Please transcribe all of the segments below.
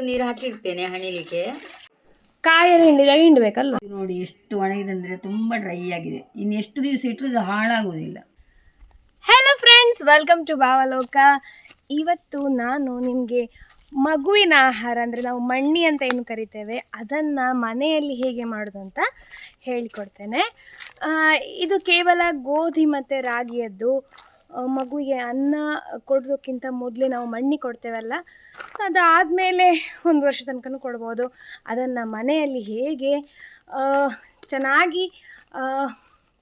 ಮೊದಲು ನೀರು ಹಾಕಿರ್ತೇನೆ ಹಣಿಲಿಕ್ಕೆ. ಕಾಯಲ್ಲಿ ಹಿಂಡಿದಾಗ ಹಿಂಡಬೇಕಲ್ಲ ನೋಡಿ ಎಷ್ಟು ಒಣಗಿದೆ ಅಂದರೆ ತುಂಬ ಡ್ರೈ ಆಗಿದೆ. ಇನ್ನು ಎಷ್ಟು ದಿವಸ ಇಟ್ಟರು ಇದು ಹಾಳಾಗುವುದಿಲ್ಲ. Hello friends welcome to Bhavaloka ಇವತ್ತು ನಾನು ನಿಮಗೆ ಮಗುವಿನ ಆಹಾರ ಅಂದರೆ ನಾವು ಮಣ್ಣಿ ಅಂತ ಏನು ಕರಿತೇವೆ ಅದನ್ನು ಮನೆಯಲ್ಲಿ ಹೇಗೆ ಮಾಡೋದು ಅಂತ ಹೇಳಿಕೊಡ್ತೇನೆ. ಆ, ಇದು ಕೇವಲ ಗೋಧಿ ಮತ್ತು ರಾಗಿಯದ್ದು. ಮಗುವಿಗೆ ಅನ್ನ ಕೊಡೋದಕ್ಕಿಂತ ಮೊದಲೇ ನಾವು ಮಣ್ಣಿ ಕೊಡ್ತೇವಲ್ಲ. ಸೊ ಅದಾದಮೇಲೆ ಒಂದು ವರ್ಷ ತನಕನೂ ಕೊಡ್ಬೋದು. ಅದನ್ನು ಮನೆಯಲ್ಲಿ ಹೇಗೆ ಚೆನ್ನಾಗಿ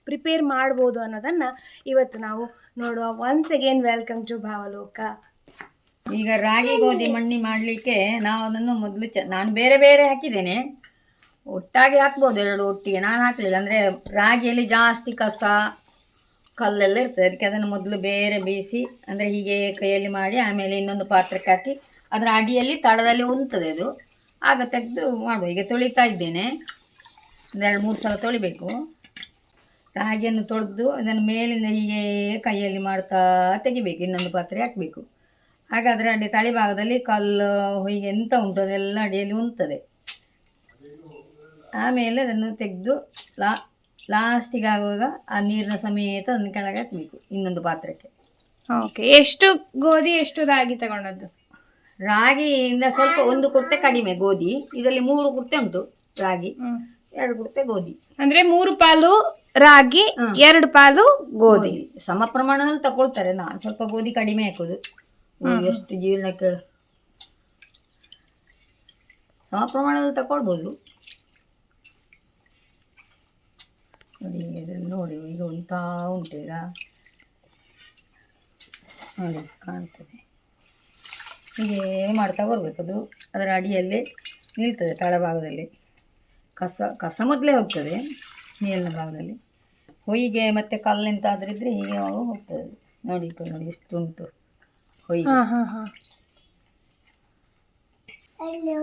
ಪ್ರಿಪೇರ್ ಮಾಡ್ಬೋದು ಅನ್ನೋದನ್ನು ಇವತ್ತು ನಾವು ನೋಡುವ. Once again welcome to Bhavaloka. ಈಗ ರಾಗಿ ಗೋಧಿ ಮಣ್ಣಿ ಮಾಡಲಿಕ್ಕೆ ನಾವು ಅದನ್ನು ಮೊದಲು ಚ, ನಾನು ಬೇರೆ ಬೇರೆ ಹಾಕಿದ್ದೇನೆ. ಒಟ್ಟಾಗಿ ಹಾಕ್ಬೋದು, ಎರಡು ಒಟ್ಟಿಗೆ. ನಾನು ಹಾಕಲಿಲ್ಲ. ಅಂದರೆ ರಾಗಿಯಲ್ಲಿ ಜಾಸ್ತಿ ಕಸ ಕಲ್ಲೆಲ್ಲ ಇರ್ತದೆ. ಅದಕ್ಕೆ ಅದನ್ನು ಮೊದಲು ಬೇರೆ ಬೇಯಿಸಿ, ಅಂದರೆ ಹೀಗೆ ಕೈಯಲ್ಲಿ ಮಾಡಿ, ಆಮೇಲೆ ಇನ್ನೊಂದು ಪಾತ್ರಕ್ಕೆ ಹಾಕಿ, ಅದರ ಅಡಿಯಲ್ಲಿ ತಳದಲ್ಲಿ ಉಂತದೆ ಅದು. ಆಗ ತೆಗೆದು ಮಾಡುವ. ಈಗ ತೊಳಿತಾ ಇದ್ದೇನೆ. ಒಂದೆರಡು ಮೂರು ಸಲ ತೊಳಿಬೇಕು. ರಾಗಿಯನ್ನು ತೊಳೆದು, ಅದನ್ನು ಮೇಲಿಂದ ಹೀಗೆ ಕೈಯಲ್ಲಿ ಮಾಡ್ತಾ ತೆಗಿಬೇಕು. ಇನ್ನೊಂದು ಪಾತ್ರೆ ಹಾಕಬೇಕು. ಹಾಗಾದರೆ ಅಡಿ ತಳಿಭಾಗದಲ್ಲಿ ಕಲ್ಲು, ಹೀಗೆ ಎಂತ ಉಂಟು ಅದೆಲ್ಲ ಅಡಿಯಲ್ಲಿ ಉಂಟದೆ. ಆಮೇಲೆ ಅದನ್ನು ತೆಗೆದು, ಲಾ ಲಾಸ್ಟಿಗೆ ಆಗುವಾಗ ಆ ನೀರಿನ ಸಮೇತ ಅದನ್ನು ಕೆಳಗೆ ಹಾಕಬೇಕು ಇನ್ನೊಂದು ಪಾತ್ರಕ್ಕೆ. ಓಕೆ ಎಷ್ಟು ಗೋಧಿ ಎಷ್ಟು ರಾಗಿ ತಗೊಂಡದ್ದು? ರಾಗಿಯಿಂದ ಸ್ವಲ್ಪ ಒಂದು ಕುರ್ತೆ ಕಡಿಮೆ ಗೋಧಿ ಇದರಲ್ಲಿ ಮೂರು ಕುರ್ತೆ ಉಂಟು ರಾಗಿ ಎರಡು ಕುರ್ತೆ ಗೋಧಿ. ಅಂದ್ರೆ ಮೂರು ಪಾಲು ರಾಗಿ ಎರಡು ಪಾಲು ಗೋಧಿ. ಸಮ ಪ್ರಮಾಣದಲ್ಲಿ ತಗೊಳ್ತಾರೆ ನಾನು ಸ್ವಲ್ಪ ಗೋಧಿ ಕಡಿಮೆ ಹಾಕೋದು. ಎಷ್ಟು ಜೀರ್ಣಕ್ಕೆ? ಸಮ ಪ್ರಮಾಣದಲ್ಲಿ ತಗೊಳ್ಬೋದು. ನೋಡಿ ಇದರಲ್ಲಿ ನೋಡಿ ಈಗ ಉಂಟಾ ಉಂಟು ಈಗ ನೋಡಿ ಕಾಣ್ತದೆ. ಹೀಗೆ ಮಾಡ್ತಾ ಬರಬೇಕು ಅದು. ಅದರ ಅಡಿಯಲ್ಲಿ ನಿಲ್ತದೆ ತಳಭಾಗದಲ್ಲಿ ಕಸ ಕಸ ಮೊದಲೇ ಹೋಗ್ತದೆ ಮೇಲಿನ ಭಾಗದಲ್ಲಿ. ಹೊಯ್ಗೆ ಮತ್ತು ಕಲ್ಲಿಂತ ಇದ್ರೆ ಹೀಗೆ ಹೋಗ್ತದೆ ನೋಡಿ ನೋಡಿ ಎಷ್ಟು ಉಂಟು ಹೊಯ್ಗೆ. ಹಾ ಹಾ ಹಾ.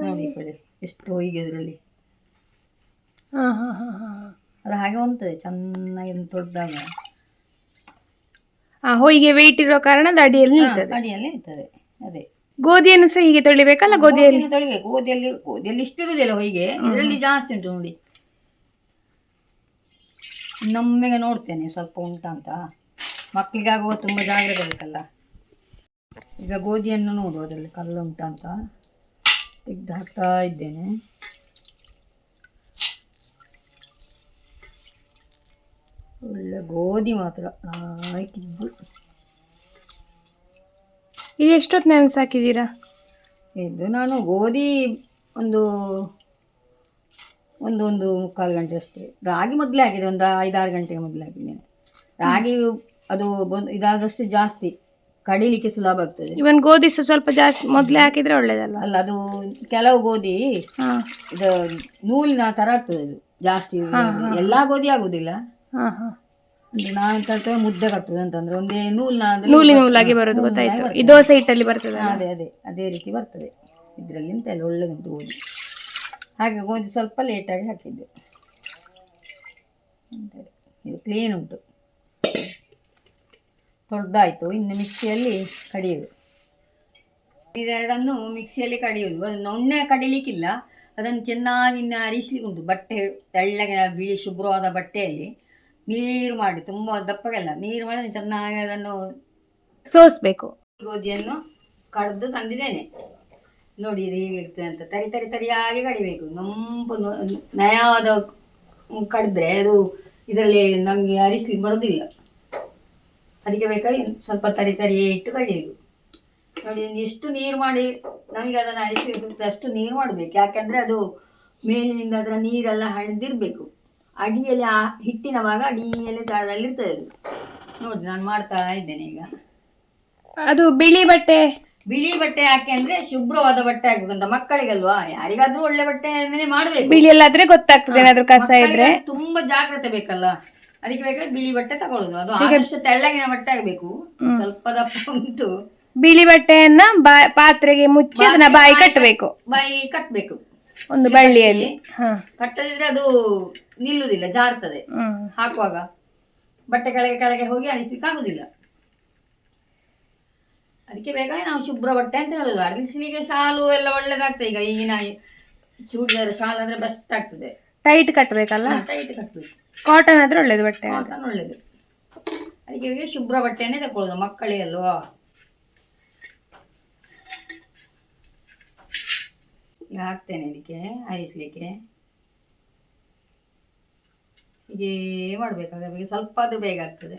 ನೋಡಿ ಕಡೆ ಎಷ್ಟು ಹೊಯ್ಗೆ ಅದರಲ್ಲಿ. ಹಾಂ ಹಾಂ ಹಾಂ ಹಾ. ಅದು ಹಾಗೆ ಹೊಂತದೆ ಚೆನ್ನಾಗಿ ದೊಡ್ಡದಾಗ. ಆ ಹೊಯ್ಗೆ ವೆಯ್ಟ್ ಇರೋ ಕಾರಣ ಅಡಿಯಲ್ಲಿ ನಿಲ್ತದೆ. ಅಡಿಯಲ್ಲಿ ನಿಲ್ತದೆ ಅದೇ. ಗೋಧಿಯನ್ನು ಸಹ ಹೀಗೆ ತೊಳಿಬೇಕಲ್ಲ? ಗೋಧಿಯಲ್ಲಿ ತೊಳಿಬೇಕು. ಗೋಧಿಯಲ್ಲಿ ಗೋಧಿಯಲ್ಲಿ ಇಷ್ಟು ಇರುವುದಿಲ್ಲ ಹೊಯ್ಗೆ. ಇದರಲ್ಲಿ ಜಾಸ್ತಿ ಉಂಟು ನೋಡಿ. ನಮ್ಮಗೆ ನೋಡ್ತೇನೆ ಸ್ವಲ್ಪ ಉಂಟಾ ಅಂತ. ಮಕ್ಕಳಿಗಾಗುವ ತುಂಬ ಜಾಗ್ರತೆ ಬೇಕಲ್ಲ. ಈಗ ಗೋಧಿಯನ್ನು ನೋಡು ಅದರಲ್ಲಿ ಕಲ್ಲು ಉಂಟಾ ಅಂತ. ತೆಗೆದು ಹಾಕ್ತಾ ಇದ್ದೇನೆ. ಒಳ್ಳೆ ಗೋಧಿ ಮಾತ್ರ. ಹಾಕಿದ್ದು ಇದು ಎಷ್ಟೊತ್ತು ನೆನೆಸಾಕಿದ್ದೀರಾ ಇದು ನಾನು ಗೋಧಿ ಒಂದು ಒಂದು ಒಂದು ಮುಕ್ಕಾಲು ಗಂಟೆ ಅಷ್ಟೇ. ರಾಗಿ ಮೊದಲೇ ಆಗಿದೆ ಒಂದು ಐದಾರು ಗಂಟೆಗೆ ಮೊದಲೇ ಆಗಿದೆ ರಾಗಿ ಅದು ಇದಾದಷ್ಟು ಜಾಸ್ತಿ. ಕಡಿಲಿಕ್ಕೆ ಸುಲಭ ಆಗ್ತದೆ. ಇವನ್ ಗೋಧಿ ಸ್ವಲ್ಪ ಜಾಸ್ತಿ ಮೊದಲೇ ಹಾಕಿದ್ರೆ ಒಳ್ಳೇದಲ್ಲ ಅಲ್ಲ ಅದು ಕೆಲವು ಗೋಧಿ ಇದು ನೂಲಿನ ತರ ಆಗ್ತದೆ ಅದು. ಜಾಸ್ತಿ ಎಲ್ಲ ಗೋಧಿ ಆಗುದಿಲ್ಲ. ಅಂದ್ರೆ ಎಂತ ಹೇಳ್ತೇವೆ ಮುದ್ದೆ ಕಟ್ಟುದು ಅಂತಂದ್ರೆ ಒಂದೇ ನೂಲ ನೂಲಿ ನೂಲಾಗಿ ಬರೋದು ಗೊತ್ತಾಯ್ತು. ಈ ದೋಸೆ ಹಿಟ್ಟಲ್ಲಿ ಬರ್ತದೆ ಅದೇ ಅದೇ ಅದೇ ರೀತಿ ಬರ್ತದೆ. ಇದರಲ್ಲಿ ಎಂತ ಇಲ್ಲ ಒಳ್ಳೆದುಂಟು ಗೋಧಿ ಹಾಗೆ ಗೋಧಿ ಸ್ವಲ್ಪ ಲೇಟಾಗಿ ಹಾಕಿದ್ದೆ. ಇದು ಕ್ಲೀನ್ ಉಂಟು. ದೊಡ್ಡದಾಯ್ತು. ಇನ್ನು ಮಿಕ್ಸಿಯಲ್ಲಿ ಕಡಿಯುವುದು ಇದೆರಡನ್ನು ಮಿಕ್ಸಿಯಲ್ಲಿ ಕಡಿಯುವುದು ಅದನ್ನು ಒಣ್ಣೆ ಕಡಿಲಿಕ್ಕಿಲ್ಲ. ಅದನ್ನು ಚೆನ್ನಾಗಿ ಇನ್ನು ಅರಿಸ್ಲಿಕ್ಕೆ ಉಂಟು ಬಟ್ಟೆ ತೆಳ್ಳಗೆ ಬಿಳಿ ಶುಭ್ರವಾದ ಬಟ್ಟೆಯಲ್ಲಿ. ನೀರು ಮಾಡಿ ತುಂಬ ದಪ್ಪಗೆಲ್ಲ ನೀರು ಮಾಡಿ ಚೆನ್ನಾಗಿ ಅದನ್ನು ಸೋಸ್ಬೇಕು. ಗೋಧಿಯನ್ನು ಕಡ್ದು ತಂದಿದ್ದೇನೆ. ನೋಡಿ ಇದು ಹೇಗಿರ್ತದೆ ಅಂತ. ತರಿ ತರಿ ತರಿಯಾಗಿ ಕಡಿಬೇಕು. ನೊಂಪು ನೊ- ನಯವಾದ ಕಡಿದ್ರೆ ಅದು ಇದರಲ್ಲಿ ನಮಗೆ ಅರಿಸ್ಲಿಕ್ಕೆ ಬರೋದಿಲ್ಲ. ಅದಕ್ಕೆ ಬೇಕಾಗಿ ಸ್ವಲ್ಪ ತರಿ ತರಿ ಇಟ್ಟು ಕಡಿಯೋದು. ನೋಡಿ ಎಷ್ಟು ನೀರು ಮಾಡಿ ನಮಗೆ ಅದನ್ನು ಅರಿಸ್ಲಿಕ್ಕೆ ಸಿಗ್ತದೆ ಅಷ್ಟು ನೀರು ಮಾಡಬೇಕು. ಯಾಕೆಂದರೆ ಅದು ಮೇಲಿನಿಂದ ಅದರ ನೀರೆಲ್ಲ ಹಣಿದಿರಬೇಕು ಅಡಿಯಲ್ಲಿ ಆ ಹಿಟ್ಟಿನ ಭಾಗ ಅಡಿಯಲ್ಲಿ ತಳದಲ್ಲಿ ಇರ್ತದೆ ಅದು. ನೋಡಿ ನಾನು ಮಾಡ್ತಾ ಇದ್ದೇನೆ ಈಗ. ಅದು ಬಿಳಿ ಬಟ್ಟೆ. ಬಿಳಿ ಬಟ್ಟೆ ಯಾಕೆ ಅಂದ್ರೆ ಶುಭ್ರವಾದ ಬಟ್ಟೆ ಹಾಕ್ಬೇಕಂತ ಮಕ್ಕಳಿಗಲ್ವಾ? ಯಾರಿಗಾದ್ರೂ ಒಳ್ಳೆ ಬಟ್ಟೆ ಅಂದ್ರೆ ಮಾಡ್ಬೇಕು. ಬಿಳಿ ಎಲ್ಲ ಆದ್ರೆ ಗೊತ್ತಾಗ್ತದೆ ಏನಾದ್ರು ಕಸ ಇದ್ರೆ. ಮಕ್ಕಳಿಗೆ ತುಂಬಾ ಜಾಗ್ರತೆ ಬೇಕಲ್ಲ. ಅದಕ್ಕೆ ಬೇಕಾದ್ರೆ ಬಿಳಿ ಬಟ್ಟೆ ತಗೊಳ್ಳೋದು. ಅದು ಆದಷ್ಟು ತೆಳ್ಳಗಿನ ಬಟ್ಟೆ ಆಗ್ಬೇಕು. ಸ್ವಲ್ಪ ದಪ್ಪ ಉಂಟು. ಬಿಳಿ ಬಟ್ಟೆಯನ್ನ ಬಾ- ಪಾತ್ರೆಗೆ ಮುಚ್ಚಿ ಅದನ್ನ ಬಾಯಿ ಕಟ್ಟಬೇಕು ಬಾಯಿ ಕಟ್ಬೇಕು. ಒಂದು ಬಳ್ಳಿಯಲ್ಲಿ. ಹಾ. ಕಟ್ಟದಿದ್ರೆ ಅದು ನಿಲ್ಲುದಿಲ್ಲ ಜಾರ್ತದೆ. ಹಾಕುವಾಗ ಬಟ್ಟೆ ಕೆಳಗೆ ಕೆಳಗೆ ಹೋಗಿ ಅನಿಸ್ಲಿಕ್ಕೆ ಆಗುದಿಲ್ಲ ಅದಕ್ಕೆ ಬೇಗ ನಾವು ಶುಭ್ರ ಬಟ್ಟೆ ಅಂತ ಹೇಳುದು. ಅರಳಿಸ್ಲಿಕ್ಕೆ ಶಾಲು ಎಲ್ಲ ಒಳ್ಳೇದಾಗ್ತದೆ. ಈಗ ಈಗಿನ ಚೂಡಿದಾರ ಶಾಲು ಅಂದ್ರೆ ಬೆಸ್ಟ್ ಆಗ್ತದೆ. ಟೈಟ್ ಕಟ್ಟಬೇಕಲ್ಲ ಟೈಟ್ ಕಟ್ಟಬೇಕು ಕಾಟನ್ ಆದ್ರೆ ಒಳ್ಳೇದು ಬಟ್ಟೆ ಕಾಟನ್ ಒಳ್ಳೇದು. ಅದಕ್ಕೆ ಹೋಗಿ ಶುಭ್ರ ಬಟ್ಟೆನೇ ತಗೊಳ್ಳೋದು ಮಕ್ಕಳೇ ಅಲ್ವಾ ಹಾಕ್ತೇನೆ ಇದಕ್ಕೆ ಆರಿಸ್ಲಿಕ್ಕೆ ಹೀಗೆ ಮಾಡ್ಬೇಕಾಗ ಸ್ವಲ್ಪ ಆದರೂ ಬೇಗ ಆಗ್ತದೆ.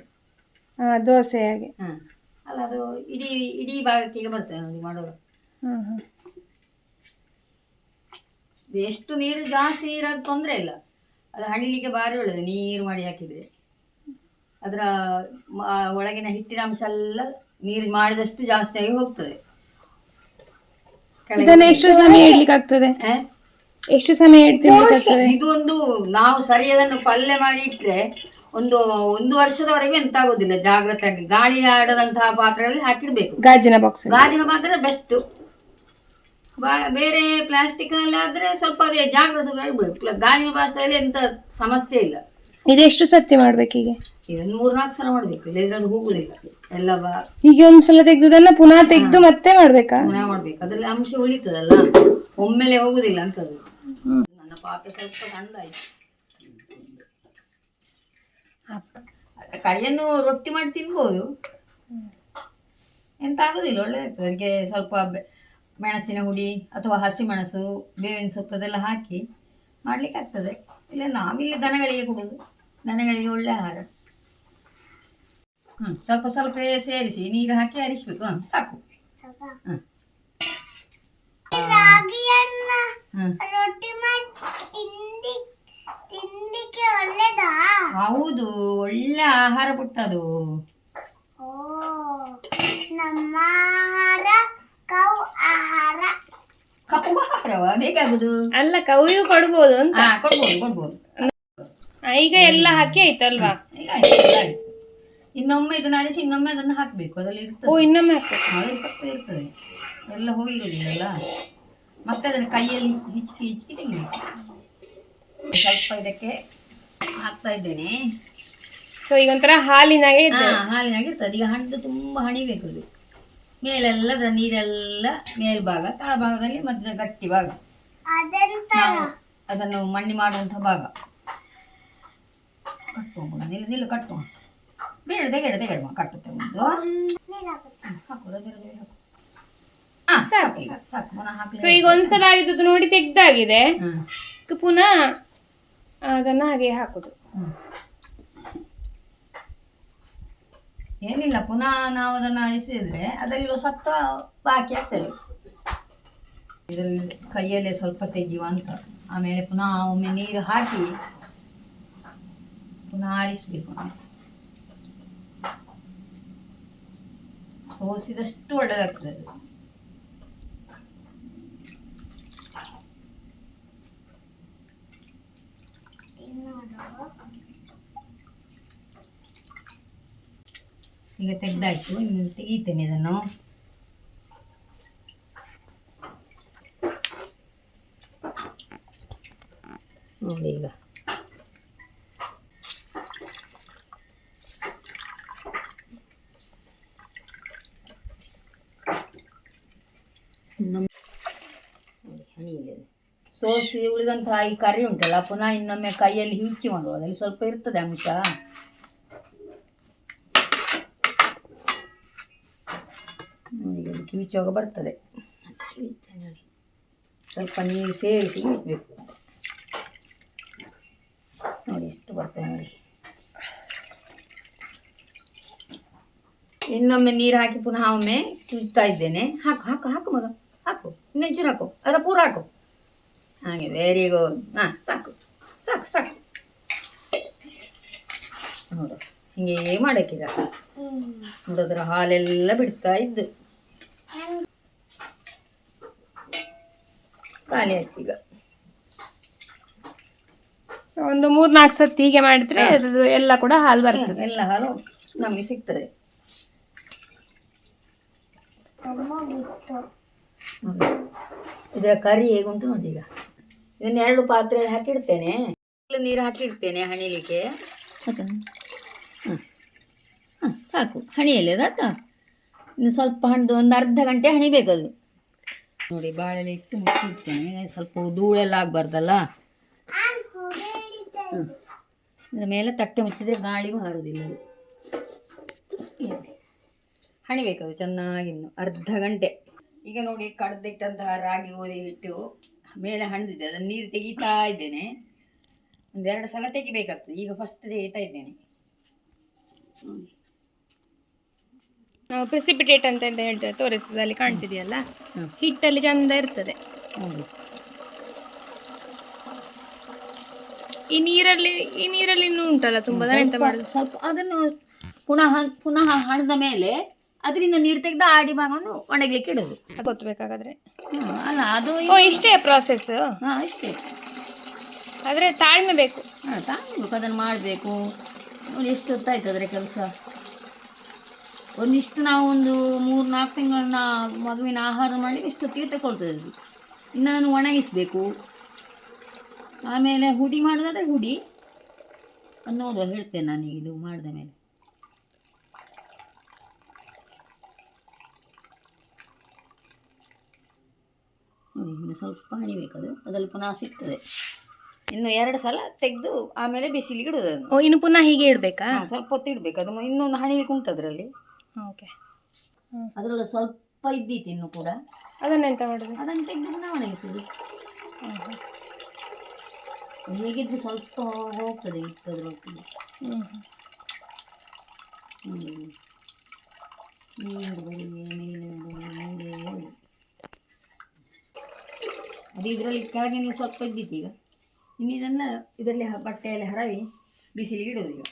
ಹಾ ದೋಸೆ ಹಾಗೆ. ಹಾ ಅಲ್ಲ ಅದು ಇಡೀ ಇಡೀ ಭಾಗಕ್ಕೆ ಈಗ ಬರ್ತದೆ ನೋಡಿ ಮಾಡುವ ಹ್ಮ್ ಹ್ಮ್. ಎಷ್ಟು ನೀರು ಜಾಸ್ತಿ ನೀರಾದ ತೊಂದರೆ ಇಲ್ಲ. ಅದು ಹಣಿಲಿಕ್ಕೆ ಭಾರಿ ಒಳ್ಳೆಯದು ನೀರು ಮಾಡಿ ಹಾಕಿದ್ರೆ. ಅದರ ಮ- ಒಳಗಿನ ಹಿಟ್ಟಿನ ಅಂಶ ಎಲ್ಲ ನೀರು ಮಾಡಿದಷ್ಟು ಜಾಸ್ತಿ ಆಗಿ ಹೋಗ್ತದೆ. ಕೆಳಗೆ ಇದನ್ನ ಎಷ್ಟು ಸಮಯ ಇಡ್ಲಿಕ್ಕೆ ಆಗ್ತದೆ ಹ? ಎಷ್ಟು ಸಮಯ ಇಡ್ತೀವಿ ಇದು ಒಂದು ನಾವು ಸರಿ ಅದನ್ನು ಪಲ್ಯ ಮಾಡಿ ಇಟ್ರೆ ಒಂದು ಒಂದು ವರ್ಷದವರೆಗೂ ಎಂತ ಆಗೋದಿಲ್ಲ ಜಾಗ್ರತೆಯಾಗಿ. ಗಾಳಿ ಆಡದಂತಹ ಪಾತ್ರೆಗಳಲ್ಲಿ ಹಾಕಿರ್ಬೇಕು ಗಾಜಿನ ಬಾಕ್ಸ್ ಗಾಜಿನ ಪಾತ್ರೆ ಬೆಸ್ಟ್ ಬೇರೆ ಪ್ಲಾಸ್ಟಿಕ್ನಲ್ಲಿ ಆದ್ರೆ ಸ್ವಲ್ಪ ಅದೇ ಜಾಗ್ರತೆ ಇರ್ಬೇಕು ಗಾಜಿನ ಪಾತ್ರೆಯಲ್ಲಿ ಎಂತ ಸಮಸ್ಯೆ ಇಲ್ಲ. ಇದೆಷ್ಟು ಸತ್ಯ ಮಾಡ್ಬೇಕೀಗ ಈಗ ಮೂರ್ನಾಲ್ಕು ಸಲ ಮಾಡ್ಬೇಕು. ಇಲ್ಲದ್ರೆ ಅದು ಹೋಗುದಿಲ್ಲ. ಎಲ್ಲ ಬಾ. ಹೀಗೆ ಒಂದ್ಸಲ ತೆಗ್ದುದನ್ನ ಪುನಃ ತೆಗ್ದು ಮತ್ತೆ ಮಾಡ್ಬೇಕಾ? ಪುನಃ ಮಾಡ್ಬೇಕು. ಅದ್ರಲ್ಲಿ ಅಂಶ ಉಳಿತದಲ್ಲ. ಒಮ್ಮೆಲೆ ಹೋಗುದಿಲ್ಲ ಅಂತದ್ದು. ನನ್ನ ಪಾತ್ರೆ ಸ್ವಲ್ಪ ಗಂಡಾಯ್ತು. ಕೈಯನ್ನು ರೊಟ್ಟಿ ಮಾಡಿ ತಿನ್ಬೋದು. ಎಂತ ಆಗುದಿಲ್ಲ ಒಳ್ಳೆ ಆಗ್ತದೆ ಅದಕ್ಕೆ ಸ್ವಲ್ಪ ಬೆ- ಮೆಣಸಿನ ಹುಡಿ ಅಥವಾ ಹಸಿ ಮೆಣಸು ಬೇವಿನ ಸೊಪ್ಪು ಅದೆಲ್ಲ ಹಾಕಿ ಮಾಡ್ಲಿಕ್ಕೆ ಆಗ್ತದೆ. ಇಲ್ಲ ನಾವಿಲ್ಲಿ ದನಗಳಿಗೆ ಕೊಡುದು. ದನಗಳಿಗೆ ಒಳ್ಳೆ ಆಹಾರ. ಹ್ಮ್ ಸ್ವಲ್ಪ ಸ್ವಲ್ಪ ಸೇರಿಸಿ ನೀರು ಹಾಕಿ ಅರಿಸ್ಬೇಕು. ಹ್ಮ್ ಸಾಕು. ಹ್ಮ್. ಹ್ಮ್. ರೊಟ್ಟಿ ಮಾಡಿ ತಿಂಡಿ ತಿನ್ಲಿಕ್ಕೆ ಒಳ್ಳೇದಾ? ಹೌದು ಒಳ್ಳೆ ಆಹಾರ ಪುಟ್ಟದು. ಓ ನಮ್ಮ ಆಹಾರ ಕೌ ಆಹಾರ. ಕಪ್ಪು ಆಹಾರವ? ಬೇಕಾಗುದು ಅಲ್ಲ ಕವಿಯು ಕೊಡ್ಬೋದು ಅಂತ. ಹಾ ಕೊಡ್ಬೋದು ಕೊಡ್ಬೋದು. ಆ, ಈಗ ಎಲ್ಲ ಹಾಕಿ ಆಯ್ತಲ್ವಾ? ಈಗ ಆಯ್ತು ಎಲ್ಲ ಆಯ್ತು. ಇನ್ನೊಮ್ಮೆ ಇದನ್ನ ಅರಿಸಿ ಇನ್ನೊಮ್ಮೆ ಅದನ್ನ ಹಾಕ್ಬೇಕು. ಅದ್ರಲ್ಲಿ ಓ ಇರ್ತದೆ ಇನ್ನೊಮ್ಮೆ ಹಾಕ್ಬೇಕು. ಸತ್ತು ಇರ್ತದೆ ಎಲ್ಲ ಹೋಗಿರೋದಿಲ್ಲ ಮತ್ತೆ ಅದನ್ನು ಕೈಯಲ್ಲಿ ಹಿಚ್ಕಿ ಹಿಚ್ಕಿ ತೆಗಿಬೇಕು. ಸ್ವಲ್ಪ ಇದಕ್ಕೆ ಹಾಕ್ತಾ ಇದ್ದೇನೆ. ಸೊ ಈಗ ಒಂಥರ ಹಾಲಿನಾಗೆ ಹಾಲಿನಾಗೆ ಇರ್ತದೆ. ಈಗ ಹಣ್ಣು ತುಂಬಾ ಹಣಿಬೇಕು ಅದು. ಮೇಲೆಲ್ಲ ನೀರೆಲ್ಲ ಮೇಲ್ಭಾಗ ತಳಭಾಗದಲ್ಲಿ ಮಧ್ಯ ಗಟ್ಟಿ ಭಾಗ. ಅದನ್ನು ಮಣ್ಣಿ ಮಾಡುವಂಥ ಭಾಗ. ಕಟ್ಟುವ ನಿಲ್ಲು ನಿಲ್ಲು ಕಟ್ಟುವ ಬೇಡ ತೆಗೆಡ ತೆಗೆಡುವ ಕಟ್ಟುತ್ತೆ ಒಂದು. ಹಾಕು ರಜೆ ಹಾಕು ಹಾ ಸಾಕು ಈಗ ಸಾಕು ಪುನಃ ಸೊ ಈಗ ಒಂದ್ಸಲ ಆಗಿದ್ದು ನೋಡಿ ತೆಗ್ದಾಗಿದೆ. ಹ್ಮ್. ಈಗ ಪುನಃ ಅದನ್ನ ಹಾಗೆ ಹಾಕುದು. ಹ್ಮ್. ಏನಿಲ್ಲ ಪುನಃ ನಾವು ಅದನ್ನ ಅಳಿಸಿದ್ರೆ ಅದರಲ್ಲಿ ಸತ್ವ ಬಾಕಿ ಆಗ್ತದೆ. ಇದರಲ್ಲಿ ಕೈಯಲ್ಲೇ ಸ್ವಲ್ಪ ತೆಗೆಯುವ ಅಂತ. ಆಮೇಲೆ ಪುನಃ ಒಮ್ಮೆ ನೀರು ಹಾಕಿ ಪುನಃ ಆರಿಸ್ಬೇಕು ಸೋಸಿದಷ್ಟು ಒಳ್ಳೆದಾಗ್ತದೆ ಅದು. ಈಗ ತೆಗ್ದಾಯ್ತು ಇನ್ನು ತೆಗೀತೇನೆ ಇದನ್ನು. ನೋಡಿ ಈಗ ಇನ್ನೊಮ್ಮೆ ನೋಡಿ ಹಣಿಯಿದೆ ಸೋಸಿ ಉಳಿದಂತಹ ಈ ಕರಿ ಉಂಟಲ್ಲ, ಪುನಃ ಇನ್ನೊಮ್ಮೆ ಕೈಯಲ್ಲಿ ಹಿಂಚಿ ಮಾಡುವ ಅದರಲ್ಲಿ ಸ್ವಲ್ಪ ಇರ್ತದೆ ಅಂಶ. ಕಿವಿಚೋಗ ಬರ್ತದೆ. ಸ್ವಲ್ಪ ನೀರು ಸೇರಿಸಿ ಇಡಬೇಕು ನೋಡಿ, ಇಷ್ಟು ಬರ್ತದೆ ನೋಡಿ. ಇನ್ನೊಮ್ಮೆ ನೀರು ಹಾಕಿ ಪುನಃ ಒಮ್ಮೆ ಕಿಳ್ತಾ ಇದ್ದೇನೆ. ಹಾಕು ಹಾಕು ಹಾಕು ಮಗ, ಹಾಕು. ಇನ್ನೊಂಚೂರು ಹಾಕು, ಅದರ ಪೂರ ಹಾಕು. ಹಾಗೆ ವೆರಿ ಗುಡ್ ಹಾಂ ಸಾಕು. ಸಾಕು ಸಾಕು. ನೋಡು ಹಿಂಗೆ ಮಾಡಕ್ಕೀಗ ನೋಡೋದ್ರ ಹಾಲೆಲ್ಲ ಬಿಡ್ತಾ ಇದ್ದು. ಖಾಲಿ ಆಯ್ತು ಈಗ. ಸೊ ಒಂದು ಮೂರ್ ನಾಲ್ಕು ಸತಿ ಹೀಗೆ ಮಾಡಿದ್ರೆ ಅದ್ರದ್ದು ಎಲ್ಲ ಕೂಡ ಹಾಲು ಬರ್ತದೆ. ಎಲ್ಲ ಹಾಲು ನಮಗೆ ಸಿಗ್ತದೆ. ಇದರ ಕರಿ ಹೇಗುಂಟು ನೋಡಿ ಈಗ. ಇದನ್ನ ಎರಡು ಪಾತ್ರೆ ಹಾಕಿಡ್ತೇನೆ. ಇಲ್ಲಿ ನೀರು ಹಾಕಿಡ್ತೇನೆ ಹಣಿಲಿಕ್ಕೆ. ಹ್ಮ್. ಹಾಂ. ಸಾಕು. ಹಣಿಯಲ್ಲಿ ದಾತ ಇನ್ನು ಸ್ವಲ್ಪ ಹಣ್ಣು ಒಂದು ಅರ್ಧ ಗಂಟೆ ಹಣಿಬೇಕು ಅದು ನೋಡಿ ಬಾಳೆಲೆ ಇಟ್ಟು ಮುಚ್ಚಿಡ್ತೇನೆ. ಸ್ವಲ್ಪ ಧೂಳೆಲ್ಲ ಆಗಬಾರ್ದಲ್ಲ? ಅದ್ರ ಮೇಲೆ ತಟ್ಟೆ ಮುಚ್ಚಿದ್ರೆ ಗಾಳಿಗೂ ಹಾರೋದಿಲ್ಲ. ಹಣಿಬೇಕದು ಚೆನ್ನಾಗಿ ಇನ್ನು ಅರ್ಧ ಗಂಟೆ. ಈಗ ನೋಡಿ ಕಡ್ದಿಟ್ಟಂತಹ ರಾಗಿ ಓದಿ ಹಿಟ್ಟು. ಮೇಲೆ ಹಣ್ದಿದೆ ಅದನ್ನು ನೀರು ತೆಗಿತಾ ಇದ್ದೇನೆ. ಒಂದೆರಡು ಸಲ ತೆಗಿಬೇಕಾಗ್ತದೆ ಈಗ ಫಸ್ಟ್ ತೆಗಿತಾ ಇದ್ದೇನೆ. ನಾವು ಪ್ರೆಸಿಪಿಟೇಟ್ ಅಂತ ಎಂತ ಹೇಳ್ತೇವೆ ತೋರಿಸ್ತದೆ ಅಲ್ಲಿ ಕಾಣ್ತಿದೆಯಲ್ಲ. ಹಿಟ್ಟಲ್ಲಿ ಚಂದ ಇರ್ತದೆ. ಈ ನೀರಲ್ಲಿ ಈ ನೀರಲ್ಲಿ ಇನ್ನೂ ಉಂಟಲ್ಲ ತುಂಬಾ? ಎಂತ ಮಾಡುದು? ಸ್ವಲ್ಪ ಅದನ್ನು ಪುನಃ ಪುನಃ ಹಣದ ಮೇಲೆ ಅದರಿಂದ ನೀರು ತೆಗೆದು ಆಡಿ ಭಾಗವನ್ನು ಒಣಗಲಿಕ್ಕೆ ಇಡೋದು. ಗೊತ್ತಬೇಕಾಗಾದ್ರೆ. ಅಲ್ಲ ಅದು ಇಷ್ಟೇ ಪ್ರಾಸೆಸ್ ಹಾಂ ಇಷ್ಟೇ. ಆದರೆ ತಾಳ್ಮೆ ಬೇಕು. ಹಾಂ ತಾಳ್ಬೇಕು ಅದನ್ನು ಮಾಡಬೇಕು. ನೋಡಿ ಎಷ್ಟು ಹೊತ್ತಾಯ್ತು ಅದರ ಕೆಲಸ? ಒಂದಿಷ್ಟು ನಾವು ಒಂದು ಮೂರು ನಾಲ್ಕು ತಿಂಗಳನ್ನ ಮಗುವಿನ ಆಹಾರ ಮಾಡಿ ಇಷ್ಟೊತ್ತಿಗೆ ತಗೊಳ್ತದೆ ಅದು. ಇನ್ನು ನಾನು ಒಣಗಿಸ್ಬೇಕು. ಆಮೇಲೆ ಹುಡಿ ಮಾಡೋದಾದ್ರೆ ಹುಡಿ. ಅದು ನೋಡುವ ಹೇಳ್ತೇನೆ ನಾನೀಗ ಇದು ಮಾಡಿದ ಮೇಲೆ. ಇನ್ನು ಸ್ವಲ್ಪ ಹಣಿಬೇಕದು ಅದ್ರಲ್ಲಿ ಪುನಃ ಸಿಗ್ತದೆ ಇನ್ನು ಎರಡು ಸಲ ತೆಗೆದು ಆಮೇಲೆ ಬಿಸಿಲಿಗೆ ಇಡೋದು ಅದನ್ನು ಓ ಇನ್ನು ಪುನಃ ಹೀಗೆ ಇಡಬೇಕಾ ಹಾ, ಸ್ವಲ್ಪ ಹೊತ್ತು ಇಡಬೇಕು ಅದು ಇನ್ನೊಂದು ಹಣಿಲಿಕ್ಕೆ ಉಂಟು ಅದರಲ್ಲಿ ಓಕೆ ಅದರಲ್ಲಿ ಸ್ವಲ್ಪ ಇದ್ದೀತು ಇನ್ನು ಕೂಡ ಅದನ್ನ ಎಂತ ಮಾಡುದು ಅದನ್ನು ತೆಗೆದು ಪುನಃ ಒಣಗಿಸುದು ಹೇಗಿದ್ದು ಸ್ವಲ್ಪ ಹೋಗ್ತದೆ ಅದ್ರೊಟ್ಟಿಗೆ ಹ್ಮ್ ಹ್ಞೂ ನೀರು ಹ್ಞೂ ನೀರು ಬರೀ ನೀರೇ ಹೋಗುದು. ಅದು ಇದರಲ್ಲಿ ಕೆಳಗೆ ನೀವು ಸ್ವಲ್ಪ ಇದ್ದಿತ್ತು ಈಗ. ಇನ್ನು ಇದನ್ನು ಇದರಲ್ಲಿ ಬಟ್ಟೆಯಲ್ಲಿ ಹರವಿ ಬಿಸಿಲಿಗೆ ಇಡೋದು ಈಗ.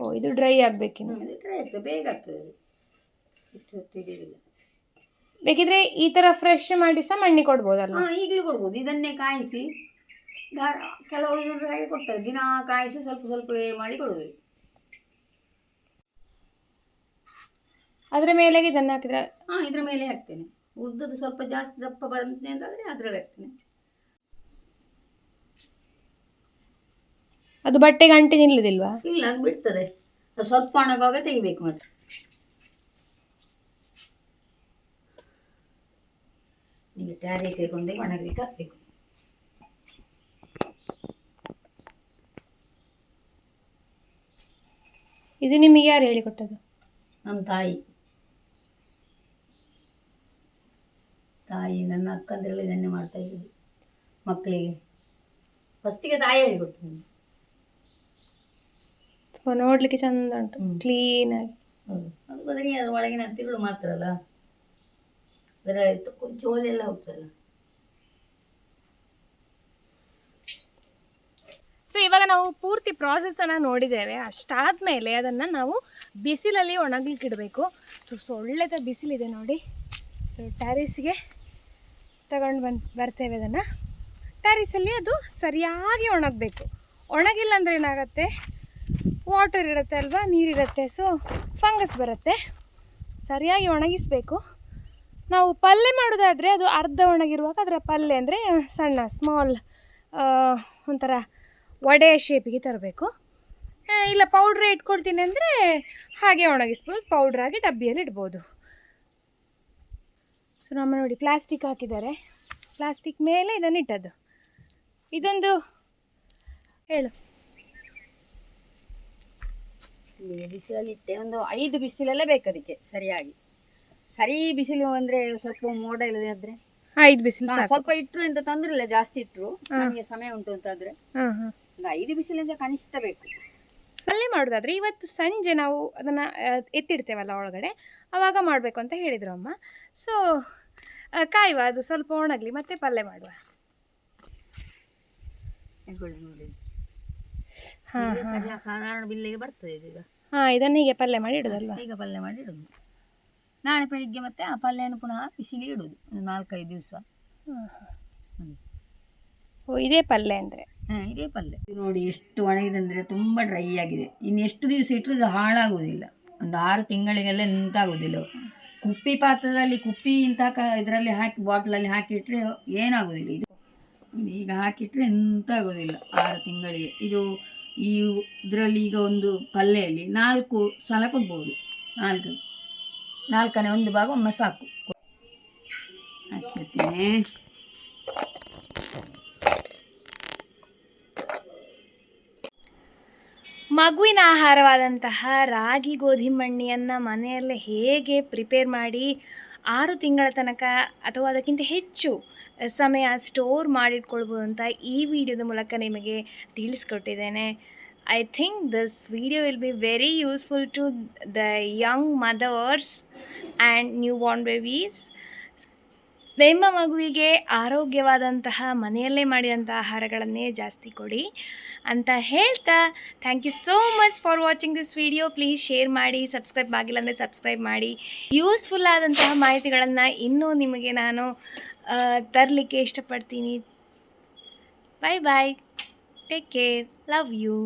ಓ ಇದು ಡ್ರೈ ಆಗಬೇಕು ಇದು ಡ್ರೈ ಆಗ್ತದೆ ಬೇಗ ಆಗ್ತದೆ. ಹಿಡಿಯೋದಿಲ್ಲ. ಬೇಕಿದ್ರೆ ಈ ತರ ಫ್ರೆಶ್ ಮಾಡಿ ಸಹ ಮಣ್ಣಿ ಕೊಡ್ಬೋದಲ್ಲ ಹಾಂ ಈಗಲೂ ಕೊಡ್ಬೋದು. ಇದನ್ನೇ ಕಾಯಿಸಿ ದಾರ ಕೆಲವರು ಹಾಗೆ ಕೊಡ್ತಾರೆ. ದಿನ ಕಾಯಿಸಿ ಸ್ವಲ್ಪ ಸ್ವಲ್ಪ ಮಾಡಿ ಕೊಡೋದು. ಅದ್ರ ಮೇಲೆ ಇದನ್ನ ಹಾಕಿದ್ರೆ ಹಾಂ ಇದ್ರ ಮೇಲೆ ಹಾಕ್ತೇನೆ. ಉದ್ದದ್ದು ಸ್ವಲ್ಪ ಜಾಸ್ತಿ ದಪ್ಪ ಬಂತೆ ಅಂತಂದರೆ ಅದರಲ್ಲಿ ಹಾಕ್ತೇನೆ. ಅದು ಬಟ್ಟೆಗೆ ಅಂಟಿ ನಿಲ್ಲುದಿಲ್ವಾ? ಇಲ್ಲ ಅದು ಬಿಡ್ತದೆ. ಅದು ಸ್ವಲ್ಪ ಒಣಗುವಾಗ ತೆಗಿಬೇಕು ಮತ್ತೆ ನಿಮಗೆ ಟ್ಯಾರಿ ಸೇರಿಕೊಂಡೆ ಒಣಗಲಿಕ್ಕೆ ಹಾಕ್ಬೇಕು. ಇದು ನಿಮಗೆ ಯಾರು ಹೇಳಿಕೊಟ್ಟದು ನಮ್ಮ ತಾಯಿ. ತಾಯಿ ನನ್ನ ಅಕ್ಕಂದ್ರೆಲ್ಲ ಇದನ್ನೇ ಮಾಡ್ತಾ ಇದ್ದೀವಿ. ಮಕ್ಕಳಿಗೆ ಫಸ್ಟಿಗೆ ತಾಯಿ ಗೊತ್ತು ಸೊ ನೋಡ್ಲಿಕ್ಕೆ ಚಂದ ಉಂಟು. ಹ್ಮ್. ಕ್ಲೀನ್ ಆಗಿ. ಹೌದು. ಅದು ಬದಲಿ ಅದರ ಒಳಗಿನ ತಿರುಳು ಮಾತ್ರ ಅಲ್ಲ? ಅದರ ಚೋಲೆಲ್ಲ ಹೋಗ್ತಲ್ಲ ಸೊ ಇವಾಗ ನಾವು ಪೂರ್ತಿ ಪ್ರಾಸೆಸ್ ಅನ್ನ ನೋಡಿದ್ದೇವೆ. ಅಷ್ಟಾದ್ಮೇಲೆ ಅದನ್ನ ನಾವು ಬಿಸಿಲಲ್ಲಿ ಒಣಗ್ಲಿಕ್ಕೆ ಇಡಬೇಕು ಸೊ ಸೊಳ್ಳೆದ ಬಿಸಿಲಿದೆ ನೋಡಿ. ಸೊ ಟ್ಯಾರಿಸ್ಗೆ ತಗೊಂಡು ಬಂದು ಬರ್ತೇವೆ ಅದನ್ನು ಟ್ಯಾರಿಸಲ್ಲಿ ಅದು ಸರಿಯಾಗಿ ಒಣಗಬೇಕು. ಒಣಗಿಲ್ಲ ಅಂದರೆ ಏನಾಗುತ್ತೆ? ವಾಟರ್ ಇರುತ್ತೆ ಅಲ್ವಾ? ನೀರಿರುತ್ತೆ. ಸೊ ಫಂಗಸ್ ಬರುತ್ತೆ. ಸರಿಯಾಗಿ ಒಣಗಿಸಬೇಕು. ನಾವು ಪಲ್ಯ ಮಾಡೋದಾದರೆ ಅದು ಅರ್ಧ ಒಣಗಿರುವಾಗ ಅದರ ಪಲ್ಯ ಅಂದರೆ ಸಣ್ಣ ಸ್ಮಾಲ್ ಒಂಥರ ವಡೆ ಶೇಪಿಗೆ ತರಬೇಕು. ಇಲ್ಲ ಪೌಡ್ರ್ ಇಟ್ಕೊಳ್ತೀನಿ ಅಂದರೆ ಹಾಗೆ ಒಣಗಿಸ್ಬೋದು. ಪೌಡ್ರಾಗಿ ಡಬ್ಬಿಯಲ್ಲಿ ಇಡ್ಬೋದು. ಸೊ ನಮ್ಮ ನೋಡಿ ಪ್ಲಾಸ್ಟಿಕ್ ಹಾಕಿದ್ದಾರೆ. ಪ್ಲಾಸ್ಟಿಕ್ ಮೇಲೆ ಇದನ್ನು ಇಟ್ಟದ್ದು. ಇದೊಂದು ಹೇಳು. ಬಿಸಿಲಲ್ಲಿಟ್ಟೆ ಬಿಸಿಲಲ್ಲಿ ಒಂದು ಐದು ಬಿಸಿಲೆಲ್ಲ ಬೇಕು ಅದಕ್ಕೆ ಸರಿಯಾಗಿ. ಸರಿ ಬಿಸಿಲು ಅಂದರೆ ಸ್ವಲ್ಪ ಮೋಡ ಇಲ್ಲದೆ ಐದು ಬಿಸಿಲು ಸ್ವಲ್ಪ ಇಟ್ಟರು ಅಂತ ತೊಂದ್ರೆ ಇಲ್ಲ ಜಾಸ್ತಿ ಇಟ್ಟರು ನಮಗೆ ಸಮಯ ಉಂಟು ಅಂತಾದ್ರೆ ಒಂದು ಐದು ಬಿಸಿಲಿಂದ ಕನಿಷ್ಠ ಬೇಕು. ಸೊಳ್ಳೆ ಮಾಡೋದಾದ್ರೆ ಇವತ್ತು ಸಂಜೆ ನಾವು ಅದನ್ನು ಎತ್ತಿಡ್ತೇವಲ್ಲ ಒಳಗಡೆ. ಆವಾಗ ಮಾಡಬೇಕು ಅಂತ ಹೇಳಿದರು ಅಮ್ಮ. ಸೊ ಕಾಯುವ ಅದು ಸ್ವಲ್ಪ ಒಣಗಲಿ ಮತ್ತೆ ಪಲ್ಯ ಮಾಡುವ. ಸಾಧಾರಣ ಬಿಲ್ಲಿಗೆ ಬರ್ತದೆ ಈಗ. ಹಾ ಇದನ್ನ ಹೀಗೆ ಪಲ್ಯ ಮಾಡಿ ಇಡುದಲ್ವಾ? ಈಗ ಪಲ್ಯ ಮಾಡಿ ಇಡುದು. ನಾಳೆ ಬೆಳಿಗ್ಗೆ ಮತ್ತೆ ಆ ಪಲ್ಯನ ಪುನಃ ಬಿಸಿಲಿ ಇಡುದು ಒಂದು ನಾಲ್ಕೈದು ದಿವಸ. ಓ ಇದೇ ಪಲ್ಯ ಅಂದ್ರೆ? ಹಾ ಇದೇ ಪಲ್ಯ. ನೋಡಿ ಎಷ್ಟು ಒಣಗಿದೆ ಅಂದ್ರೆ ತುಂಬಾ ಡ್ರೈ ಆಗಿದೆ. ಇನ್ನು ಎಷ್ಟು ದಿವಸ ಇಟ್ಟರು ಇದು ಹಾಳಾಗುವುದಿಲ್ಲ. ಒಂದು ಆರು ತಿಂಗಳಿಗೆಲ್ಲ ನಿಂತಾಗುವುದಿಲ್ಲ ಕುಪ್ಪಿ ಪಾತ್ರದಲ್ಲಿ ಕುಪ್ಪಿ ಇಂಥ ಕ ಇದರಲ್ಲಿ ಹಾಕಿ, ಬಾಟ್ಲಲ್ಲಿ ಹಾಕಿಟ್ರೆ ಏನಾಗೋದಿಲ್ಲ. ಇದು ಈಗ ಹಾಕಿಟ್ರೆ ಎಂತ ಆಗೋದಿಲ್ಲ ಆರು ತಿಂಗಳಿಗೆ. ಇದು ಈ ಇದರಲ್ಲಿ ಈಗ ಒಂದು ಪಲ್ಲೆಯಲ್ಲಿ ನಾಲ್ಕು ಸಲ ಕೊಡ್ಬೋದು. ನಾಲ್ಕು, ನಾಲ್ಕನೇ ಒಂದು ಭಾಗ ಒಮ್ಮೆ ಸಾಕು. ಹಾಕ್ಬಿಡ್ತೇನೆ. ಮಗುವಿನ ಆಹಾರವಾದಂತಹ ರಾಗಿ ಗೋಧಿ ಮಣ್ಣಿಯನ್ನು ಮನೆಯಲ್ಲೇ ಹೇಗೆ ಪ್ರಿಪೇರ್ ಮಾಡಿ ಆರು ತಿಂಗಳ ತನಕ ಅಥವಾ ಅದಕ್ಕಿಂತ ಹೆಚ್ಚು ಸಮಯ ಸ್ಟೋರ್ ಮಾಡಿಟ್ಕೊಳ್ಬೋದು ಅಂತ ಈ ವಿಡಿಯೋದ ಮೂಲಕ ನಿಮಗೆ ತಿಳಿಸ್ಕೊಟ್ಟಿದ್ದೇನೆ. I think this video will be very useful to the young mothers and new born babies ನಿಮ್ಮ ಮಗುವಿಗೆ ಆರೋಗ್ಯವಾದಂತಹ ಮನೆಯಲ್ಲೇ ಮಾಡಿದಂಥ ಆಹಾರಗಳನ್ನೇ ಜಾಸ್ತಿ ಕೊಡಿ. ಅಂತ ಹೇಳ್ತಾ thank you so much for watching this video please share ಮಾಡಿ ಸಬ್ಸ್ಕ್ರೈಬ್ ಆಗಿಲ್ಲ ಅಂದರೆ ಸಬ್ಸ್ಕ್ರೈಬ್ ಮಾಡಿ. ಯೂಸ್ಫುಲ್ ಆದಂತಹ ಮಾಹಿತಿಗಳನ್ನು ಇನ್ನೂ ನಿಮಗೆ ನಾನು ತರಲಿಕ್ಕೆ ಇಷ್ಟಪಡ್ತೀನಿ. Bye bye take care love you